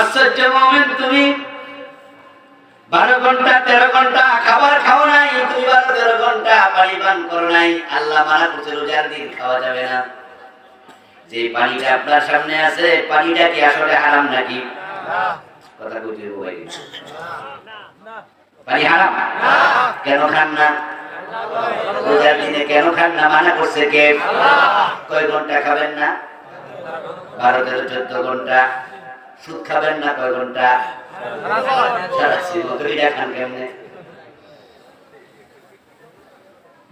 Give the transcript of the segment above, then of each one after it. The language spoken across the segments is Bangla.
আশ্চর্য মোমেন্ট তুমি বারো ঘণ্টা, তেরো ঘণ্টা খাবার খাও নাই, তুমি বারো তেরো ঘণ্টা পানি পান করো নাই। আল্লাহ মানা করছে রোজার দিন খাওয়া যাবে না। যে পানিটা আপনার সামনে আছে, পানিটা কি আসলে হারাম নাকি? কথা বুঝে ভাই পানি হারাম? কেন খান না? রোজার দিনে কেন খান না? মানা করছে কে? কয় ঘণ্টা খাবেন না? বারো তেরো, চোদ্দ ঘণ্টা সুদ খাবেন না কয় ঘণ্টা?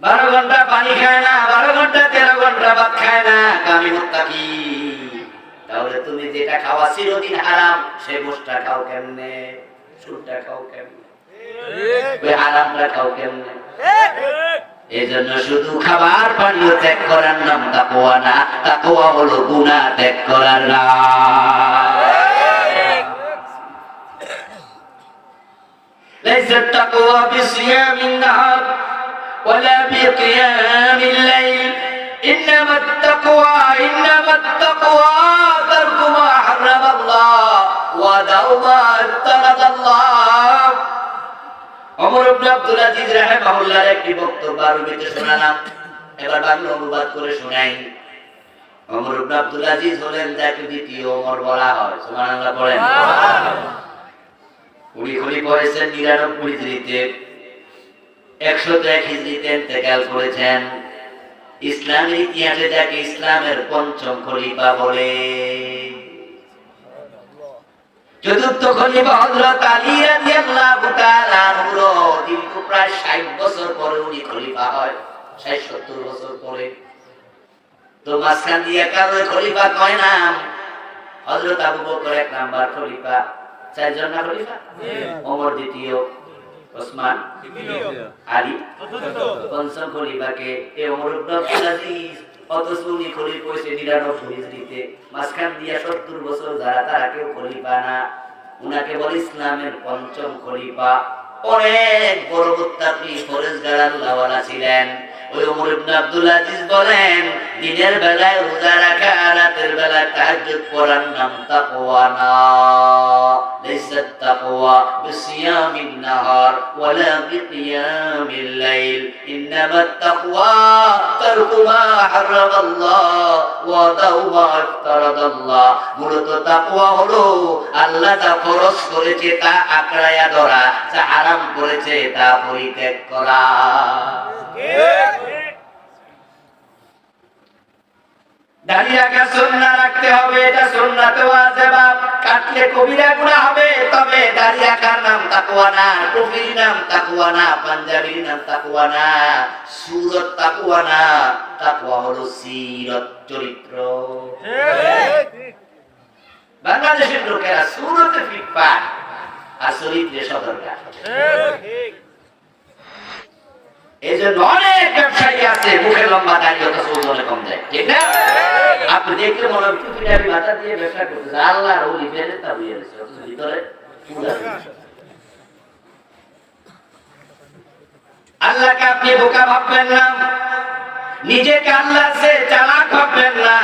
বারো ঘণ্টা পানি খায় না, বারো ঘণ্টা, তেরো ঘণ্টা ভাত খায় না কামি মুত্তাকি। তাহলে তুমি যেটা খাওয়া চিরদিন হারাম, সেই গোষ্ঠটা খাও কেমনে? সুরটা খাও কেমনে? হারামটা খাও কেমনে? এই জন্য শুধু খাবার পানীয় ত্যাগ করার নাম তাকোয়া না তাকোয়া হলো গুণা ত্যাগ করার নাম ليس التقوى بصيام النهار ولا بقيام الليل إنما التقوى إنما التقوى ترك ما حرم الله ودع ما افترض الله অমর ইবনে আব্দুল আজিজ রাহিমাহুল্লাহর একটি বক্তব্য আরবিতে শোনালাম এবার বাংলা অনুবাদ করে শোনাই অমর ইবনে আব্দুল আজিজ হলেন যাকে দ্বিতীয় ওমর বলা হয় সুবহানাল্লাহ পড়েন উনি খলিফা হয়েছেন নিরানব্বই হিজড়িতে একশো এক হিজড়িতে ইন্তেকাল করেছেন ইসলামের ইতিহাসে যাকে ইসলামের পঞ্চম খলিফা বলে। চতুর্থ খলিফা হযরত আলী রাদিয়াল্লাহু তাআলা আনহুর দীর্ঘ প্রায় 60 বছর পরে উনি খলিফা হয় 60 70 বছর পরে। তো মাঝখান দিয়ে কারও খলিফা কয় না হযরত আবু বকর এক নাম্বার খলিফা। চারজন না খলিফা ওমর দ্বিতীয়, ওসমান, আলী, পঞ্চম খলিফাকে। এ ওমর অথচ উনি খলিফা হয়েছে নিরানব্বই হিজরিতে মাঝখান দিয়া সত্তর বছর যারা, তারা কেউ খলিফা না। উনাকে বলে ইসলামের পঞ্চম খলিফা। অনেক বড় মুত্তাকি ফরেজগার আল্লাহওয়ালা ছিলেন। দিনের বেলায় রোজা রাখা, রাতের বেলায় করার নাম না। নাহার ওয়ালা লাইল। ইন্নামা ওয়া তাওবা মূলত হলো আল্লাহ যা ফরজ করেছে তা আঁকড়ায়া ধরা, যা হারাম করেছে তা পরিত্যাগ করা। ঠিক। রাখা সুন্নাহ রাখতে হবে, এটা সুন্নাতে ওয়াজিবা কাটলে কবিরা গুনাহ হবে, তবে দাঁড়িয়ে রাখার নাম তাকওয়া না টুপির নাম তাকওয়া না, পাঞ্জাবির নাম তাকওয়া না, সুরত তাকওয়া না, তাকওয়া হলো সিরত চরিত্র। বাংলাদেশের লোকেরা সুরতে ফিটপাট আর চরিত্রে সদরকার এই জন্য অনেক ব্যবসায়ী আছে মুখে লম্বা দাঁড়িয়ে কম দেয়, ঠিক না? আপনি দেখলে মনে হয় টুপিটা আমি দিয়ে ব্যবসা করতেছে আল্লাহ ফেলে তা বুঝে গেছে ভিতরে আল্লাহকে আপনি বোকা ভাববেন না। নিজেকে আল্লাহ সে চালাক ভাববেন না।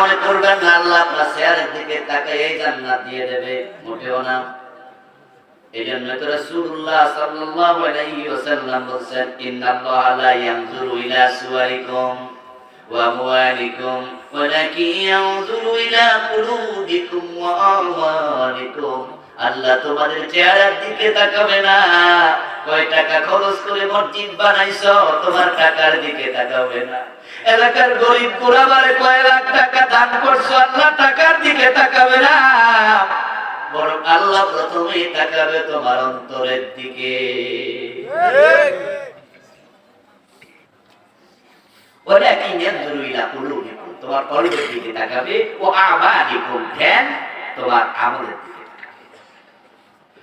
মনে করবেন না, আল্লাহ আপনার শেয়ারের দিকে তাকে এই জান্নাত দিয়ে দেবে। মোটেও না। এই জন্য ওয়ালাকিন ইয়ানজুরু ইলা কুলুবিকুম ওয়া আমালিকুম আল্লাহ তোমাদের চেহারার দিকে তাকাবে না। কয় টাকা খরচ করে মসজিদ বানাইছো, তোমার টাকার দিকে তাকাবে না। এলাকার গরিব কুড়াবারে কয় লাখ টাকা দান করছ, আল্লাহ টাকার দিকে তাকাবে না। বরং আল্লাহ প্রথমেই তাকাবে তোমার অন্তরের দিকে। ولكن ينظر إلى قلوبكم তোমার কলবের দিকে তাকাবে ও আমালিকুম ধ্যান তোমার আমলের দিকে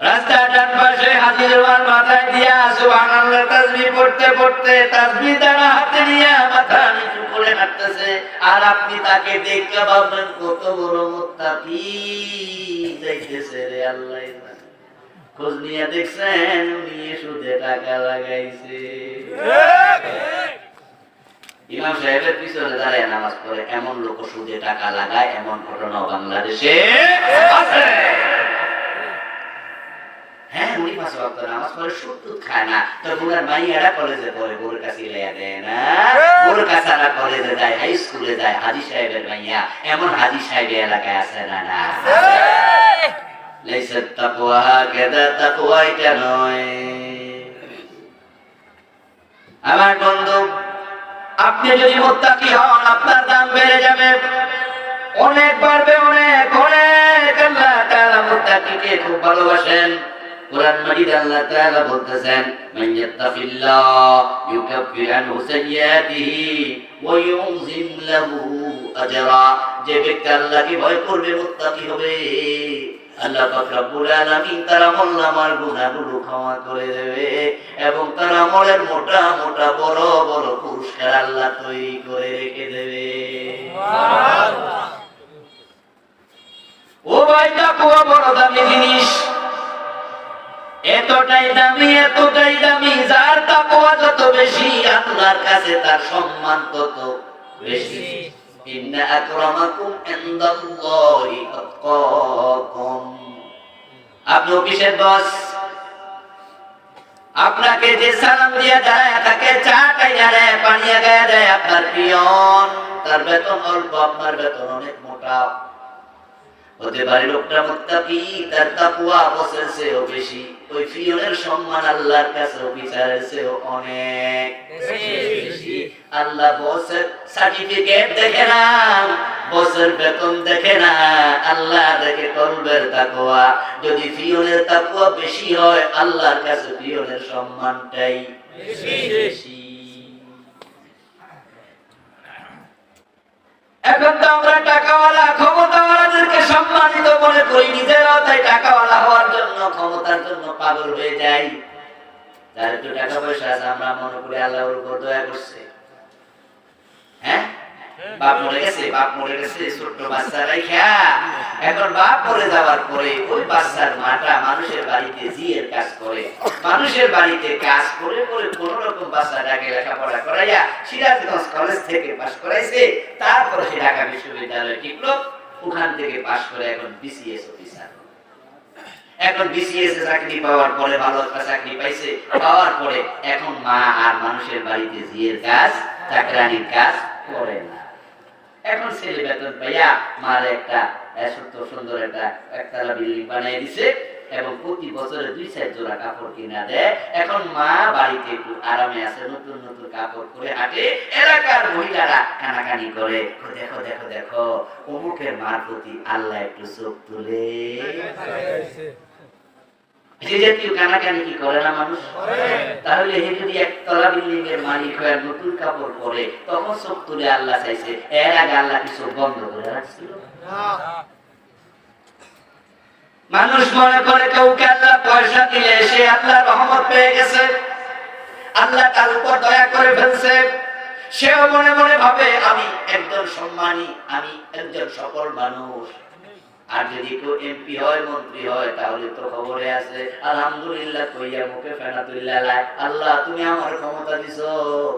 রাস্তা ডান পাশে হাজির ওয়াল মাথায় দিয়া সুবহানাল্লাহ তাসবিহ পড়তে পড়তে তাসবিহ দ্বারা হাতে নিয়ে মাথা নিচু করে হাঁটতেছে আর আপনি তাকে দেখতে ভাববেন কত বড় মুত্তাকি। যাইতেছে রে আল্লাহ। খোঁজ নিয়ে দেখছেন নিয়ে সুদে টাকা লাগাইছে। ইমাম সাহেবের পিছনে দাঁড়ায় নামাজ পড়ে, এমন লোক সুদে টাকা লাগায়, এমন ঘটনা বাংলাদেশে আছে। হ্যাঁ উনি পাঁচ ওয়াক্ত নামাজ পড়ে সুদ টুদ খায় না। তো বুড়ার মাইয়ারা কলেজে পড়ে বুড়োর কাছে লেয়া দেয় না। বুড়োর কাছে আলা কলেজে যায় হাই স্কুলে যায় হাজি সাহেবের মাইয়া। এমন হাজি সাহেবের এলাকায় আছে না না। লাইসাত তাকওয়া হাকাদা তাকওয়া এটা নয়। আমার বন্ধু আপনি যদি মুত্তাকি হন আপনার দাম বেড়ে যাবে। অনেক বাড়বে অনেক অনেক। আল্লাহ তাআলা মুত্তাকিকে খুব ভালোবাসেন। কোরআন মাজিদ আল্লাহ তাআলা বলতেছেন মান ইয়াত্তাকিল্লাহ ইউকাফির আনহু সাইয়্যাতিহি ওয়া ইউযিম লাহু আজরা. যে ব্যক্তি আল্লাহকে ভয় করবে মুত্তাকি হবে। আল্লাহ পাক রব্বুল আলামিন তার আমল নামার গুনাহগুলো ক্ষমা করে দেবে এবং তার আমলের মোটা মোটা বড় বড় পুরস্কার আল্লাহ তৈরি করে রেখে দেবে। ও ভাই বড় দামি জিনিস। এতটাই দামি এতটাই দামি, যার তাকুয়া যত বেশি, আল্লাহর কাছে তার সম্মান তত বেশি। ইন্না আকরামাকুম ইনদাল্লাহি আতকাকুম। আপনি অফিসের বস, আপনাকে যে সালাম দিয়ে দাঁড়ায় থাকে চা খাইয়া দেয়, পানি গায়ে দেয়, আপনার পিয়ন। তার বেতন অল্প, আপনার বেতন অনেক মোটা। হতে পারে লোকটা মুত্তাকি, তার তাকওয়া বসের চেয়েও বেশি। ওই পিয়নের সম্মান আল্লাহর কাছে বিচারের চেয়েও অনেক বেশি। আল্লাহ বসের সার্টিফিকেট দেখে না বসের বেতন দেখে না আল্লাহ দেখে কলবের তাকওয়া। যদি পিয়নের তাকওয়া বেশি হয় আল্লাহর কাছে পিয়নের সম্মানটাই বেশি। এখন তো আমরা টাকাওয়ালা ক্ষমতাওয়ালাদেরকে সম্মানিত মনে করি নিজেরাও তাই টাকাওয়ালা হওয়ার জন্য, ক্ষমতার জন্য পাগল হয়ে যাই। যার একটু টাকা পয়সা আছে, আমরা মনে করি আল্লাহর উপর দয়া করছে। হ্যাঁ? বাপ মরে গেছে, বাপ মরে গেছে, ছোট্ট এখন বাপ মরে যাওয়ার পরে ওই বাচ্চার মাটা মানুষের বাড়িতে জিয়ের কাজ করে। মানুষের বাড়িতে কাজ করে করে কোন রকম বাচ্চাটাকে লেখাপড়া করাইয়া সিরাজগঞ্জ কলেজ থেকে পাশ করাইছে। তারপরে সে ঢাকা বিশ্ববিদ্যালয়ে টিকলো। ওখান থেকে পাশ করে এখন বিসিএস অফিসার এখন বিসিএস এ চাকরি পাওয়ার পরে, ভালো একটা চাকরি পাইছে, পাওয়ার পরে এখন মা আর মানুষের বাড়িতে জিয়ের কাজ, চাকরানির কাজ করে না। এখন ছেলে বেতন পাইয়া মার একটা সুন্দর একটা একতলা বিল্ডিং বানিয়ে দিছে। এবং প্রতি বছরে দুই চার জোড়া কাপড় কিনা দেয়। এখন মা বাড়িতে একটু আরামে আছে নতুন নতুন কাপড় পরে হাঁটে। এলাকার মহিলারা কানাকানি করে "ও দেখো দেখো দেখো অমুকের মার প্রতি আল্লাহ একটু চোখ তুলে। কানাকানি কি করে না মানুষ? তাহলে হে যদি একতলা বিল্ডিং এর মালিক হয়ে নতুন কাপড় পরে তখন চোখ তুলে আল্লাহ চাইছে এর আগে আল্লাহ কি চোখ বন্ধ করে রাখছিল? মানুষ মনে করে কাউকে আল্লাহ পয়সা দিলে সে আল্লাহ রহমত পেয়ে গেছে। আল্লাহ তার উপর দয়া করে ফেলছে। সেও মনে মনে ভাবে, আমি একজন সম্মানী, আমি একজন সফল মানুষ। আর যদি কেউ এমপি হয় মন্ত্রী হয় তাহলে তো খবরে আছে আলহামদুলিল্লাহ কইয়া মুখে ফেনা তুল্লা লাই আল্লাহ তুমি আমার ক্ষমতা দিছো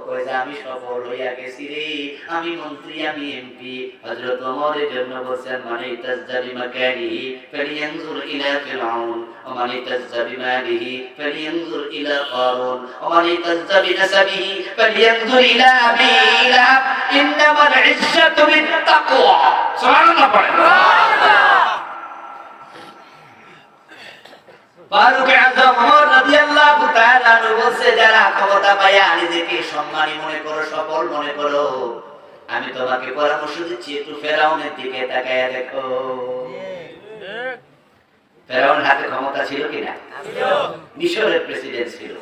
কই যে আমি সফল হইয়া গেছি রে আমি মন্ত্রী আমি এমপি হযরত ওমরের জন্য বলছেন মানে তাজজাবি মাকারিহি ফালিয়ানজুর ইলা ফিরআউন ومن اهتز بماله فلينظر إلى قارون ومن اهتز بنسبه فلينظر إلى أبي لهب إنما العزة بالتقوى سبحان الله ফারুক আজম ওমর রাদিয়াল্লাহু তাআলা বলছে, যারা ক্ষমতা পায়া নিজেকে সম্মানী মনে করো, সফল মনে করো, আমি তোমাকে পরামর্শ দিচ্ছি, একটু ফেরাউনের দিকে তাকায়া দেখো। ফেরাউনের হাতে ক্ষমতা ছিল কিনা? মিশরের প্রেসিডেন্ট ছিল।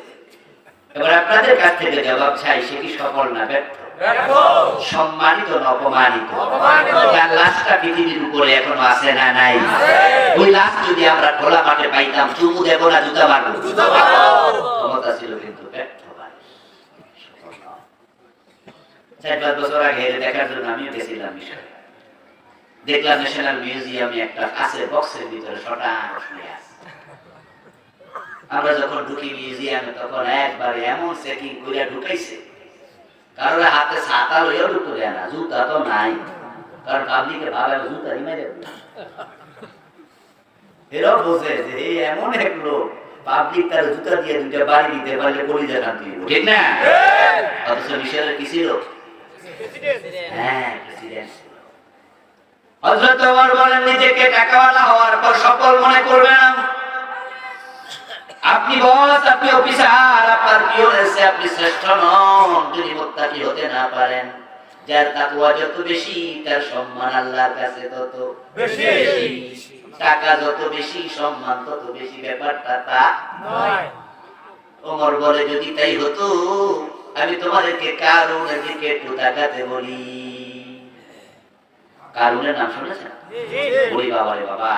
এবার আপনাদের কাছ থেকে জবাব চাই, সে কি সফল না ব্যর্থ? সম্মানিত না অপমানিত? তার লাশটা পৃথিবীর উপরে এখনও আছে না নাই? ওই লাশ যদি আমরা খোলা মাঠে পাইতাম চুমু দেবো না জুতা মারবো? ক্ষমতা ছিল কিন্তু ব্যর্থ মানুষ। সফল নয়। চার পাঁচ বছর আগে দেখার জন্য আমিও গেছিলাম মিশরে। দেখলাম ন্যাশনাল মিউজিয়ামে একটা কাছের বক্সের ভিতরে শটান শুয়ে আছে। আমরা যখন ঢুকি মিউজিয়ামে তখন একবারে এমন চেকিং করে ঢুকাইছে। কারোর হাতে ছাতা লইয়াও ঢুকতে দেয় না জুতা তো নাই। কারণ পাবলিকে ভাবে জুতা মেরে দিলাম। এরাও বোঝে যে এই এমন এক লোক পাবলিক তার জুতা দিয়ে দুইটা বাড়ি দিতে পারলে কলিজা শান্তি হইল। ঠিক না? অথচ মিশরের কি ছিল? হ্যাঁ প্রেসিডেন্ট বলেন নিজেকে টাকাওয়ালা হওয়ার পর সফল মনে করবে না আপনি বস আপনি অফিসার আপনার কি হয়েছে? আপনি শ্রেষ্ঠ নন যদি মুত্তাকি হতে না পারেন। যার তাকওয়া যত বেশি তার সম্মান আল্লাহর কাছে তত বেশি। টাকা যত বেশি সম্মান তত বেশি। ব্যাপারটা তা ওমর বলে যদি তাই হতো আমি তোমাদেরকে কারুনের দিকে একটু তাকাতে বলি। কারুনের নাম শুনেছেন? ওই বাবা রে বাবা।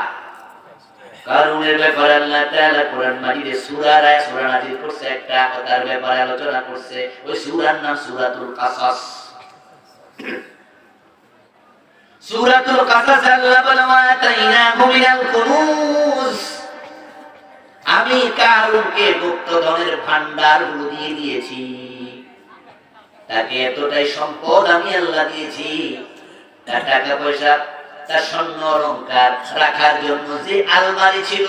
কারুনের ব্যাপারে আল্লাহ তাআলা কোরআন মাজিদে সূরা রায়, সূরা নাযিল করছে, একটা ব্যাপারে আলোচনা করছে। ওই সূরার নাম সূরাতুল কাসাস। সূরাতুল কাসাস আল্লাহ কুনুজ। আমি কারুনকে গুপ্তধনের ভান্ডারগুলো দিয়ে দিয়েছি। তাকে এতটাই সম্পদ আমি আল্লাহ দিয়েছি। তার টাকা পয়সা তার স্বর্ণ অলংকার রাখার জন্য যে আলমারি ছিল,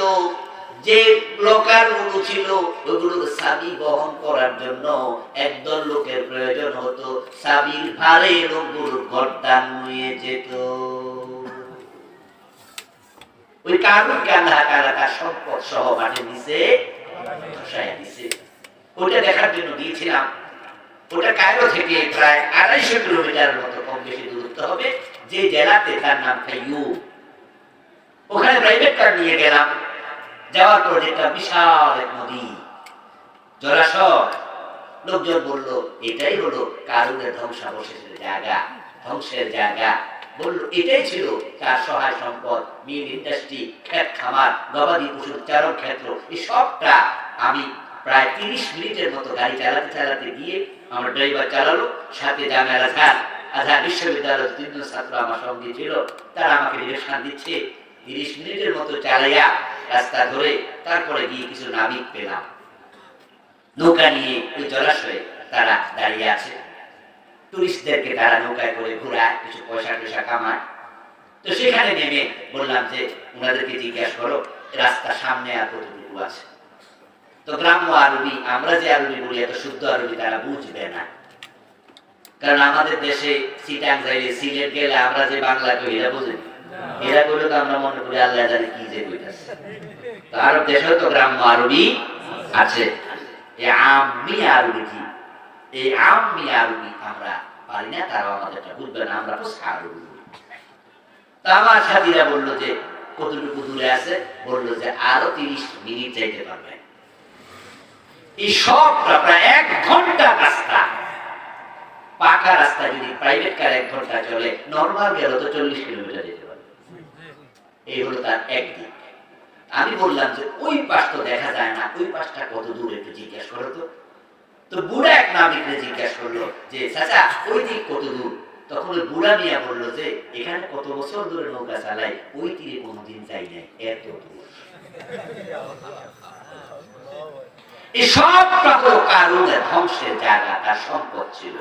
যে লকারগুলো ছিল ওগুলোর চাবি বহন করার জন্য একদল লোকের প্রয়োজন হতো। চাবির ভারে লোকগুলো গর্দান নিয়ে যেত। ওই কারণ কানা কানাকা সম্পদ সহ মাঠে নিচে দিছে। ওটা দেখার জন্য দিয়েছিলাম ওটা কায়রো থেকে প্রায় আড়াইশো কিলোমিটার মতো কম বেশি দূরত্ব হবে। যে জেলাতে তার নাম কাইয়ু ওখানে প্রাইভেট কার নিয়ে গেলাম। যাওয়ার পর একটা বিশাল এক নদী। জলাশয়। লোকজন বলল, এটাই হলো কারুনের ধ্বংসাবশেষের জায়গা। ধ্বংসের জায়গা। বলল, এটাই ছিল তার সহায় সম্পদ। মিল ইন্ডাস্ট্রি, ক্ষেত খামার, গবাদি পশুর চারণ ক্ষেত্র এই সবটা আমি প্রায় তিরিশ মিনিটের মতো গাড়ি চালাতে চালাতে গিয়ে আমার ড্রাইভার চালালো, সাথে জামেল আজহার আজহার বিশ্ববিদ্যালয়ের তিনজন ছাত্র আমার সঙ্গে ছিল। তারা আমাকে ডিরেকশন দিচ্ছে। তিরিশ মিনিটের মতো চালাইয়া রাস্তা ধরে তারপরে গিয়ে কিছু নাবিক পেলাম। নৌকা নিয়ে ওই জলাশয়ে তারা দাঁড়িয়ে আছে। টুরিস্টদেরকে তারা নৌকায় করে ঘোরায়, কিছু পয়সা টয়সা কামায়। তো সেখানে নেমে বললাম যে, ওনাদেরকে জিজ্ঞাসা করো, রাস্তা সামনে আর কতটুকু আছে? তো গ্রাম্য আরবি, আমরা যে আরবি বলি, এত শুদ্ধ আরবি তারা বুঝবে না। কারণ আমাদের দেশে সিলেট গেলে আমরা যে বাংলা কই, এরা বুঝে এরা বলে তো আমরা মনে করি আল্লাহ জানে কি যে কইতাছে। তো আরব দেশেও তো গ্রাম্য আরবি আছে। এই আম্মি আরবি কি? এই আম্মি আরবি আমরা পারি না আমাদেরটা বুঝবে না, আমরা আরবি তা আমার সাথীরা বলল যে, কতটুকু দূরে আছে? বলল যে, আরও তিরিশ মিনিট যাইতে পারবে। এই সবটা প্রায় এক ঘণ্টা রাস্তা। পাকা রাস্তা যদি প্রাইভেট কার এক ঘণ্টা চলে নর্মাল গেল তো চল্লিশ কিলোমিটার যেতে পারবে এই হলো তার একদিক আমি বললাম যে, ওই পাশ তো দেখা যায় না, ওই পাশটা কত দূর একটু জিজ্ঞেস করো তো। তো বুড়া এক নাবিকরে জিজ্ঞেস করল যে, চাচা, ওই দিক কত দূর? তখন ওই বুড়া মিয়া বলল যে, এখানে কত বছর ধরে নৌকা চালাই ওই তীরে কোনোদিন যাই নাই, এত দূর। সবটা হলো ধ্বংসের জায়গা, তার সম্পদ ছিল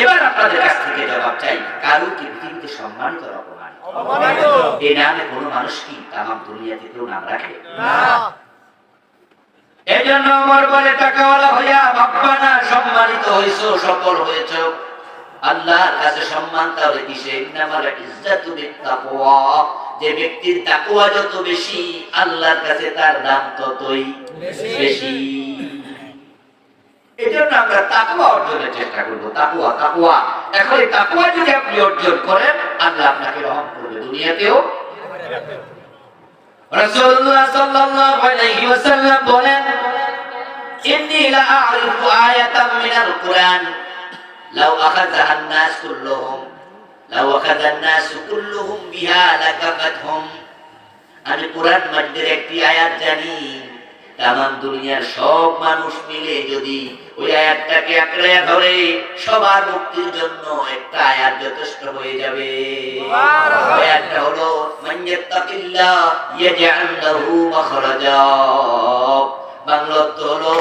এবার আপনাদের কাছ থেকে জবাব চাই কারুর কি পৃথিবীতে সম্মানিত না অপমানিত? এই নামে কোনো মানুষ কি তামাম দুনিয়াতে কেউ নাম রাখে? এই জন্য আমার বলে টাকাওয়ালা হইয়া সম্মানিত হইছো সফল হয়েছ। আল্লাহর কাছে সম্মান তাহলে কিসে ইন্নামাল ইজ্জাতু বিত্তাকওয়া। যে ব্যক্তির তাকওয়া যত বেশি আল্লাহর কাছে তার দাম ততই বেশি। বেশি এই জন্য আমরা তাকওয়া অর্জনের চেষ্টা করব তাকওয়া তাকওয়া এখন এই তাকওয়া যদি আপনি অর্জন করেন আল্লাহ আপনাকে রহম করবে দুনিয়াতেও রাসূলুল্লাহ সাল্লাল্লাহু আলাইহি ওয়াসাল্লাম বলেন ইন্নী লা আ'রিফু আয়াতাম মিনাল কুরআন লাউ আখাযাহা আন-নাস কুল্লুহুম লাউ আখাযা আন-নাস কুল্লুহুম বিহা লাকাফাতহুম আমি কোরআন মাজিদের একটি আয়াত জানি তাম দুনিয়ার সব মানুষ মিলে যদি ওই আয়াতটাকে আঁকড়ে ধরে সবার মুক্তির জন্য একটা আয়াত যথেষ্ট হয়ে যাবে। আয়াতটা হলো মাইয়াত্তাকিল্লাহ ইয়াজআল লাহু মাখরাজা। বাংলা হলো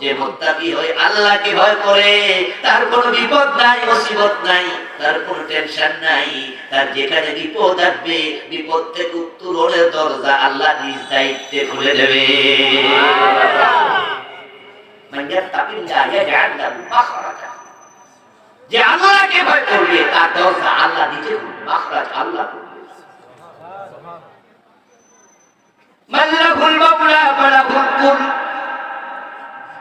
যে মুত্তাকি হয় আল্লাহকে ভয় করে তার কোনো বিপদ নাই মুসিবত নাই। তার কোনো টেনশন নাই। তার যেখানে বিপদ আসবে, বিপদ থেকে উত্তরণের দরজা আল্লাহ নিজ দায়িত্বে খুলে দেবে। যে আল্লাহকে ভয় করবে, তার দরজা আল্লাহ নিজে মাখরাজ আল্লাহ খুলবে। মাল্লাহুল মাওলা ফালাহুল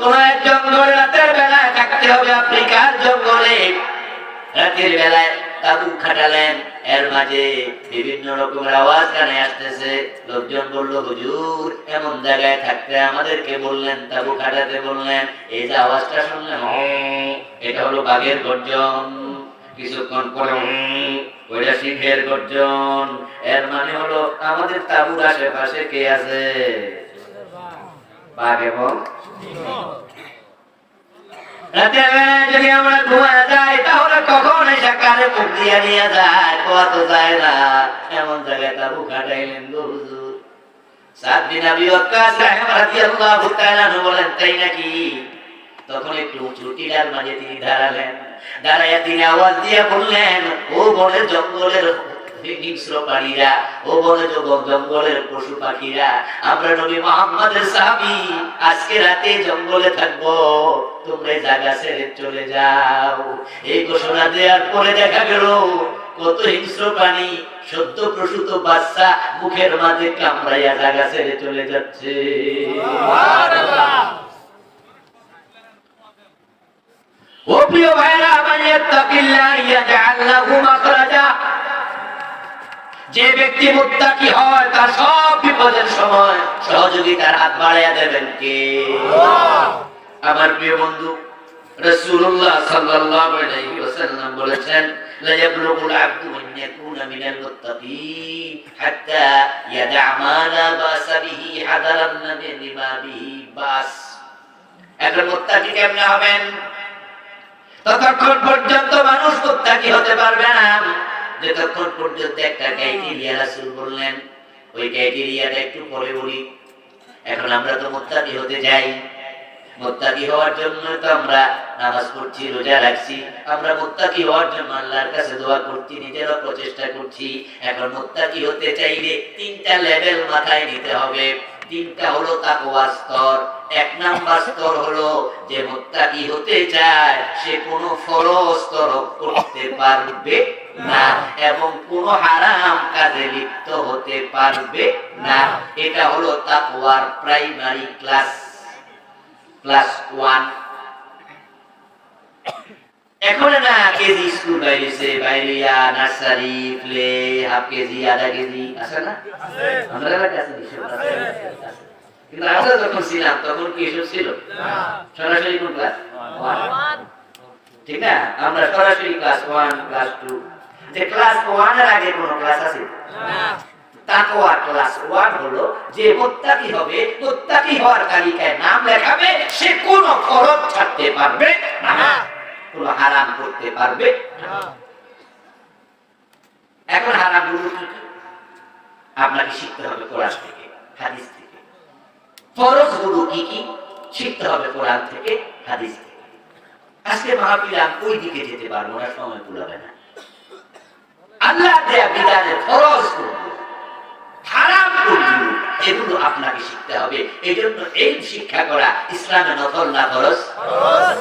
কোন এক জঙ্গল রাতের বেলায় থাকতে হবে আফ্রিকার জঙ্গলে। রাতের বেলায় তাবু খাটালেন, এর মাঝে বিভিন্ন রকমের আওয়াজ কানে আসতেছে। লোকজন বলল, হুজুর, এমন জায়গায় থাকতে আমাদেরকে বললেন? তাবু খাটাতে বললেন। এই যে আওয়াজটা শুনলেন এটা হলো বাঘের গর্জন। কিছুক্ষণ পরে ওইটা সিংহের গর্জন। এর মানে হলো আমাদের তাবুর আশেপাশে কে আছে? বাঘ এবং বেলায় যদি আমরা ঘুমা যাই, তাহলে কখন এসে কানে মুখ দিয়ে নিয়ে যায় কোয়া তো যায় না। এমন জায়গায় কাটাইলেন গো হুজুর। সাত দিন আবি ওয়াক্কাস রাদিয়াল্লাহু তাআলা বলেন, তাই নাকি? তখন একটু উঁচু টিলার মাঝে তিনি দাঁড়ালেন। দাঁড়াইয়া তিনি আওয়াজ দিয়ে বললেন, ও বনের জঙ্গলের হিংস্র প্রাণীরা ও জঙ্গলের পশু পাখিরা, আমরা নবী মোহাম্মদের সাহাবি, আজকে রাতে জঙ্গলে তোমরা জায়গা ছেড়ে চলে যাও। এই ঘোষণা দেওয়ার পরে দেখা গেল, কত হিংস্র প্রাণী, সদ্য প্রসূত বাচ্চা মুখের মাঝে কামড়াইয়া জায়গা ছেড়ে চলে যাচ্ছে। ও প্রিয় ভাইরা মান ইয়াত্তাকিল্লাহ ইয়াজআল লাহু মাখরাজা যে ব্যক্তি মুত্তাকি হয় তার সব বিপদের সময় সহযোগিতার হাত বাড়াইয়া দেবেন কে আমার প্রিয় বন্ধু রাসূলুল্লাহ সাল্লাল্লাহু আলাইহি ওয়াসাল্লাম বলেছেন لا يبلغ العبد أن يكون من المتقين حتى يدع ما لا بأس به حذرا من لما به بأس একজন মুত্তাকি কেমনে হবেন ততক্ষণ পর্যন্ত মানুষ মুত্তাকি হতে পারবে না যতক্ষণ পর্যন্ত একটা ক্রাইটেরিয়া রাসূল বললেন। ওই ক্রাইটেরিয়াটা একটু পরে বলি। এখন আমরা তো মুত্তাকি হতে যাই। মুত্তাকি হওয়ার জন্য তো আমরা নামাজ পড়ছি, রোজা রাখছি। আমরা মুত্তাকি হওয়ার জন্য আল্লাহর কাছে দোয়া করছি, নিজেরও প্রচেষ্টা করছি। এখন মুত্তাকি হতে চাইলে তিনটা লেভেল মাথায় নিতে হবে। তিনটা হলো তাকওয়া স্তর। এক নাম্বার স্তর হলো যে মুত্তাকি হতে চায়, সে কোনো ফরজ তরক করতে পারবে না এবং কোন হারাম কাজে লিপ্ত হতে পারবে না। এটা হলো তাকওয়ার প্রাইমারি ক্লাস ক্লাস ওয়ান। এখন না কেজি স্কুল বাইরেছে বাইরিয়া নার্সারি প্লে হাফ কেজি আধা কেজি আছে না? এলাকায় আছে। কিন্তু আমরা যখন ছিলাম তখন কি এসব ছিল? সরাসরি কোন ক্লাস? ঠিক না? আমরা সরাসরি ক্লাস ওয়ান ক্লাস টু। যে ক্লাস ওয়ানের আগে কোন ক্লাস আছে? তাকওয়া ক্লাস ওয়ান হলো যে মুত্তাকি হবে মুত্তাকি হওয়ার তালিকায় নাম লেখাবে সে কোন ফরজ ছাড়তে পারবে না। কোন হারাম করতে পারবে না। এখন হারামগুলো কি? আপনাকে শিখতে হবে কোরআন থেকে হাদিস থেকে। ফরজগুলো কি কি? শিখতে হবে কোরআন থেকে হাদিস থেকে। আজকে মাহফিল ওই দিকে যেতে পারব না সময় কুলাবে না। বিধানের করব। আপনাকে শিখতে হবে। এই জন্য এই শিক্ষা করা ইসলামে না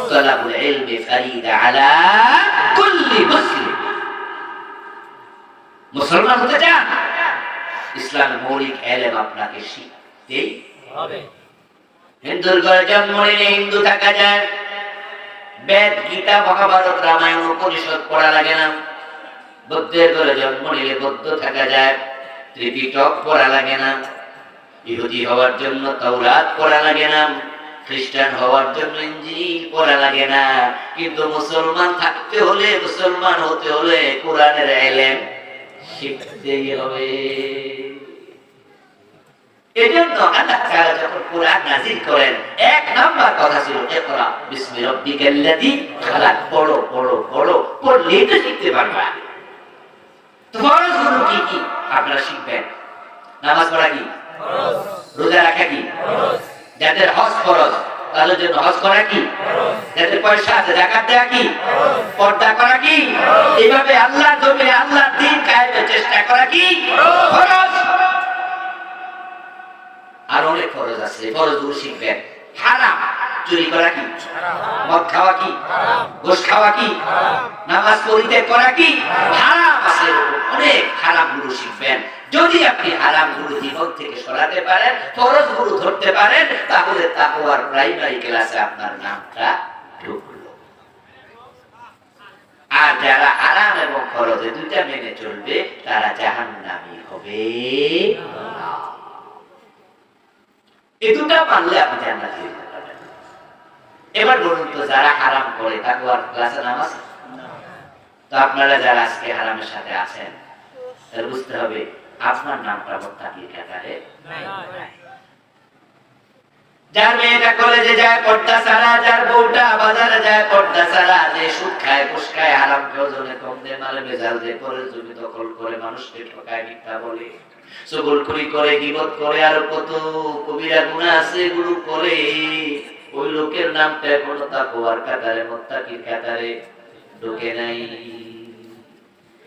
তলাবুল ফারিদা আলা কুল্লি মুসলিম। মুসলমান হতে চান? মৌলিক এলেম আপনাকে শিখতেই হবে। হিন্দুর ঘরে জন্ম নিলে হিন্দু থাকা যায়। বেদ, গীতা, মহাভারত, রামায়ণ, উপনিষদ পড়া লাগে না। বুদ্ধের ঘরে জন্ম নিলে থাকা যায়। ত্রিপিটক পড়া লাগে না। ইহুদি হওয়ার জন্য তৌরাত পড়া লাগে না। খ্রিস্টান হওয়ার জন্য ইঞ্জিল পড়া লাগে না। কিন্তু মুসলমান থাকতে হলে, মুসলমান হতে হলে কোরআনের এলেম শিখতেই হবে। এজন্য আল্লাহ তাআলা যখন কোরআন নাযিল করেন, এক নাম্বার কথা ছিল, ইকরা বিসমি রাব্বিকাল্লাযী খালাক। পড়ো পড়ো পড়ো তো শিখতে পারবা। তো ফরজগুলো কি কি? আপনারা শিখবেন। নামাজ পড়া কি? রোজা রাখা কি? যাদের হজ ফরজ, তাদের জন্য হজ করা কি? যাদের পয়সা আছে জাকাত দেওয়া কি? পর্দা করা কি? এইভাবে আল্লাহ জমি আল্লাহ দিন কায়েমের চেষ্টা করা কি? ফরজ। আর অনেক ফরজ আছে ফরজগুলো শিখবেন। হারাম। চুরি করা কি? মদ খাওয়া কি? গোশ খাওয়া কি? নামাজ পরিত্যাগ করা কি? হারাম আছে। অনেক হারামগুলো শিখবেন যদি আপনি হারামগুলো জীবন থেকে সরাতে পারেন ফরজগুলো ধরতে পারেন, তাহলে তাকওয়ার প্রাইমারি ক্লাসে আপনার নামটা ঢুকলো। আর যারা হারাম এবং ফরজে দুইটা মেনে চলবে, তারা জাহান্নামী হবে। না। এই দুটা মানলে আপনি জান্নাতে এবার বলুন তো, যারা হারাম করে তাকে আর ক্লাসে নাম আছে তো আপনারা যারা আজকে হারামের সাথে আছেন বুঝতে হবে আপনার নামটা মোত্তাকির কাতারে যার মেয়েটা কলেজে যায় পর্দা সারা যার বউটা বাজারে যায় পর্দা সারা যে সুদ খায় ঘুষ খায় হারাম প্রয়োজনে কম দিয়ে মালে বেজাল দিয়ে পরে জমি দখল করে মানুষকে ঠকায় মিথ্যা বলে। চগলখড়ি করে গিবত করে আর কত কবিরা গুণা আছে এগুলো করে। ওই লোকের নামটা এখনও তাকওয়ার কাতারে মোত্তাকির কাতারে। ঢোকে নাই।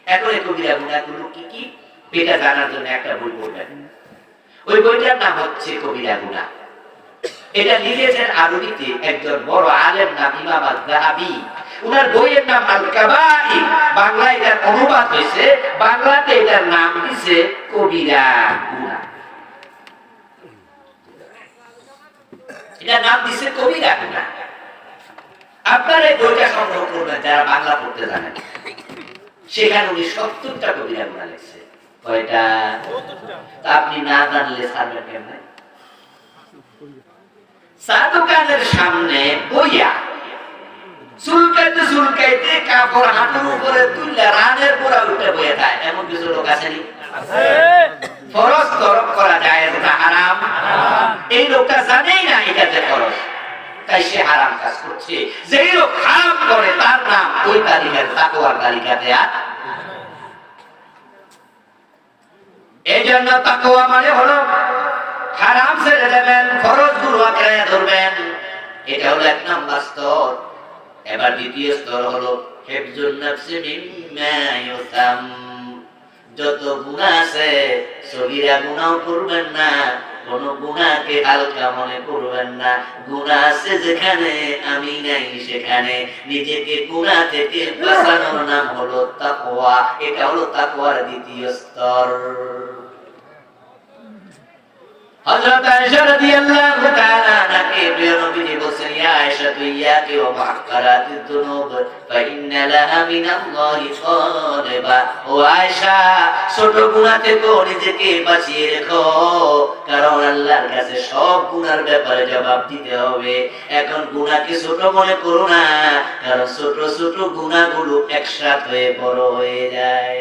এখন কবিরা গুণাগুলো কি কি? এটা জানার জন্য একটা বই পড়বেন। ওই বইটার নাম হচ্ছে কবিরা গুণা। এটা লিখেছেন আরবিতে একজন বড় আলেম নাম ইমাম আজ-যাহাবী উনার বইয়ের নাম আল কাবাই বাংলায় এটার অনুবাদ হয়েছে। বাংলাতে এটার নাম দিছে কবিরা গুণা। এটার নাম দিছে কবিরা গুণা। আপনারা এই বইটা সংগ্রহ করবেন, যারা বাংলা পড়তে জানেন সেখানে উনি সত্তরটা কবিরা গুণা লিখছে। কয়টা? আপনি না জানলে কেমনে সামনে বইয়া। চুলকাইতে চুলকাইতে কাপড় হাঁটুর উপরে তুললে রানের পোড়া উঠে বইয়া যায় এমন কিছু লোক আসেনি ফরজ তরফ করা যায় না, হারাম। এই লোকটা জানেই না এটাতে ফরজ। তাই সে হারাম কাজ করছে। যেই লোক হারাম করে, তার নাম ওই তালিকার তাকওয়ার তালিকাতে আর এই জন্য তাকওয়া মানে হলো হারাম ছেড়ে দেবেন, ফরজগুলো আঁকড়ে ধরবেন। এটা হলো এক নাম্বার স্তর। এবার দ্বিতীয় স্তর হলো, হেফজুন নাফসি মিম্মা যত গুনাহ আছে, সগীরা গুনাহ করবেন না। কোন গুণাকে হালকা মনে করবেন না। গুণা আছে যেখানে, আমি নাই সেখানে। নিজেকে গুণা থেকে বাঁচানোর নাম হলো তাকওয়া। এটা হলো তাকওয়ার দ্বিতীয় স্তর। হযরত আয়েশা রাদিয়াল্লাহু ইন্না লাহা মিনাল্লাহি কালিবা ও আয়েশা, ছোট কারণ আল্লাহর কাছে সব গুনার ব্যাপারে জবাব দিতে হবে। এখন গুনাহকে ছোট মনে করো না, কারণ ছোট ছোট গুনাহগুলো একসাথে হয়ে বড় হয়ে যায়।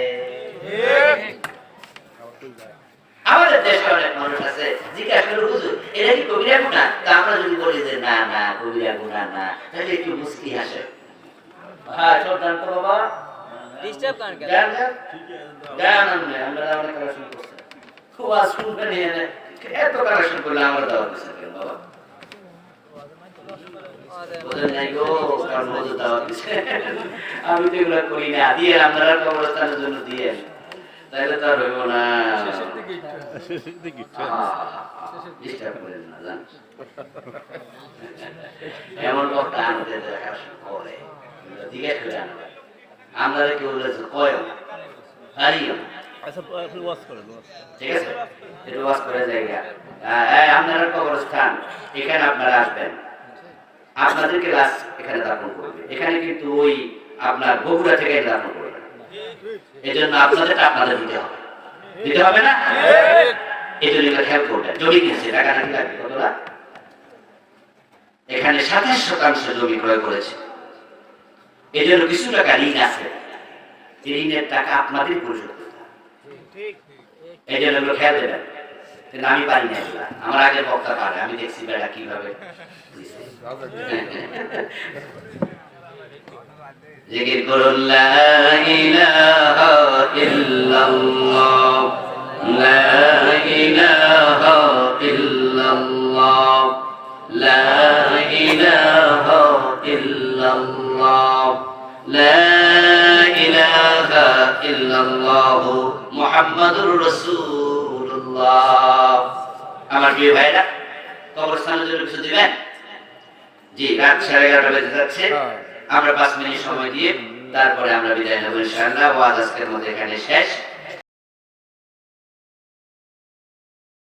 আমাদের দেশে অনেক মানুষ আছে জিজ্ঞাসা করে হুজুর এটা কি কবিরা গুণা? তা আমরা যদি বলি যে না না কবিরা গুণা না। তাহলে একটু মুস্কি হাসে। হ্যাঁ তো বাবা। ডিস্টার্ব কারণ কেন? গান গান? গান আমরা আমরা কালেকশন করছি। খুব আজ এনে। এত কালেকশন করলে আমরা দাওয়া দিচ্ছি কেন বাবা? বোঝেন নাই গো কারণ হুজুর দাওয়া দিচ্ছে আমি তো এগুলো করি না। দিয়ে আপনারা কবরস্থানের জন্য দিয়ে তাহলে তো আর হইব না। শেষের দিকে একটু ডিস্টার্ব করেন না জান এমন কথা আনতে দেখা করে জিজ্ঞেস করে আনবে। আমরা কেউ বলেছে কয় হারিও আপনি ওয়াশ করেন ঠিক আছে? একটু ওয়াজ করে জায়গা। এই এখানে আপনারা আসবেন। আপনাদের ক্লাস এখানে দাপন করবে। এখানে কিন্তু ওই আপনার বগুড়া থেকে দাপন। এই জন্য আপনাদের দিতে হবে। দিতে হবে না? এই জন্য এটা খেয়াল করবেন। জমি কিনছে টাকা নাকি লাগবে কত লাখ? এখানে সাতাশ শতাংশ জমি ক্রয় করেছে। এই জন্য কিছু টাকা ঋণ আছে। এই ঋণের টাকা আপনাদের পরিশোধ করতে এই জন্য এগুলো খেয়াল দেবেন। কিন্তু আমি পারি না এগুলা। আমার আগে বক্তা পারে। আমি দেখছি বেড়া কীভাবে। জিকির করুন লা ইলাহা ইল্লাল্লাহ। লা ইলাহা ইল্লাল্লাহ। লা ইলাহা ইল্লাল্লাহ। লা ইলাহা ইল্লাল্লাহ। মুহাম্মাদুর রাসূলুল্লাহ। আমার প্রিয় ভাইরা কবরস্থানের জন্য কিছু দিবেন, জি, রাত সাড়ে এগারোটা বেজে যাচ্ছে। আমরা পাঁচ মিনিট সময় দিয়ে তারপরে আমরা বিদায় নেব ইনশাআল্লাহ। ওয়াজ আজকের মধ্যে এখানে শেষ।